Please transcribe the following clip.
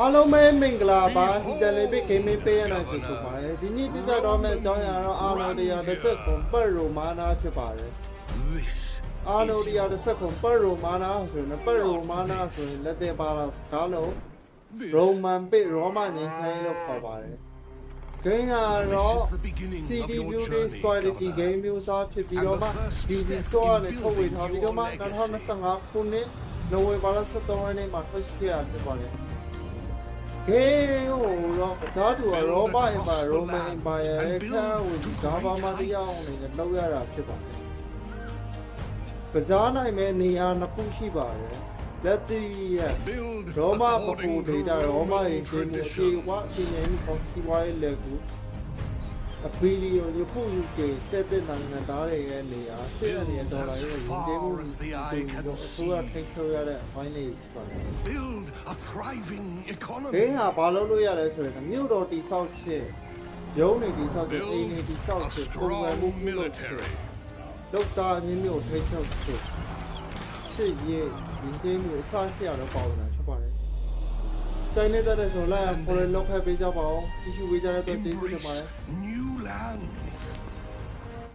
အားလုံးပဲမင်္ဂလာပါဒီတယ်လီဘစ်ဂိမ်းမင်းပေးရတဲ့ဆိုဆိုပါတယ်ဒီနေ့ပြသတော့မယ့်အကြောင်းအရာတော့အာနိုဒီယာတစ်ချက်ကွန်ပတ်ရိုမာနာဖြစ်ပါတယ် This အာနိုဒီယာတစ်ချက်ကွန်ပတ်ရိုမာနာဆိုရင်ပတ်ရိုမာနာဆိုရင်လက်သေးပါတာစကားလုံး this ရိုမန်ပစ်ရောမငင်းချိုင်းလို့ခေါ်ပါတယ်ဂိမ်းကတော့ This is the beginning CD of your Beauty journey, Strategy Governor. Game မျိုးစားဖြစ်ပြီးတော့မှ And the first DD step Store in နဲ့ထုတ်ဝေထားပြီးတော့မှ building your 2025ခုနှစ်နိုဝင်ဘာလ23ရက်နေ့မှာထွက်ရှိခဲ့ရဖြစ်ပါတယ်။ game ကိုတော့ကစားသူက Roma Empire Roman Empire ရဲ့ခန်းဝင်ဂျာဘာမာတရားအောင်နေနဲ့လောက်ရတာဖြစ်ပါတယ်။ကစားနိုင်မဲ့နေရာနှစ်ခုရှိပါတယ်။လက်တီရဲ့ Build ရောမပပူ according ဒေ to တာရောမ Roman ရဲ့ဒီမျိုးအခြေ tradition. ဝအရှင်ရဲ့ပေါ်စီဝိုင်းလက်ကူ အပီလီယိုယခု UK ဆက်တဲ့နိုင်ငံသားတွေရဲ့နေရာဆက်ရတဲ့ဒေါ်လာရဲ့ရင်းကျေးမှုတွေအစိုးရထိန်းချုပ်ရတဲ့အပိုင်းလေးဖြစ်ပါတယ် Build a thriving ။ဒင်း economy. ဟာဘာလို့လို့ရလဲဆိုရင်မြို့တော်တိဆောက်ခြင်းရုံးနေတိဆောက်ခြင်းအိမ် Build နေတိဆောက် a ခြင်းပုံစံမှု strong ပြုလုပ်ခြင်း military. လောက်သားအင်းမျိုးထိန်းချုပ်ခြင်းရှစ်ရင်းရင်းကျေးမှုအစရှိရတော့ပေါ့နေတာဖြစ်ပါတယ်။ တိုင်းနေတဲ့ဆိုလိုက်ပေါ်လောက်ခဲ့ပေးကြပါဦး။ကြည့်ရှုပေးကြတဲ့အတွက်ကျေးဇူးတင်ပါတယ် Embrace new lands.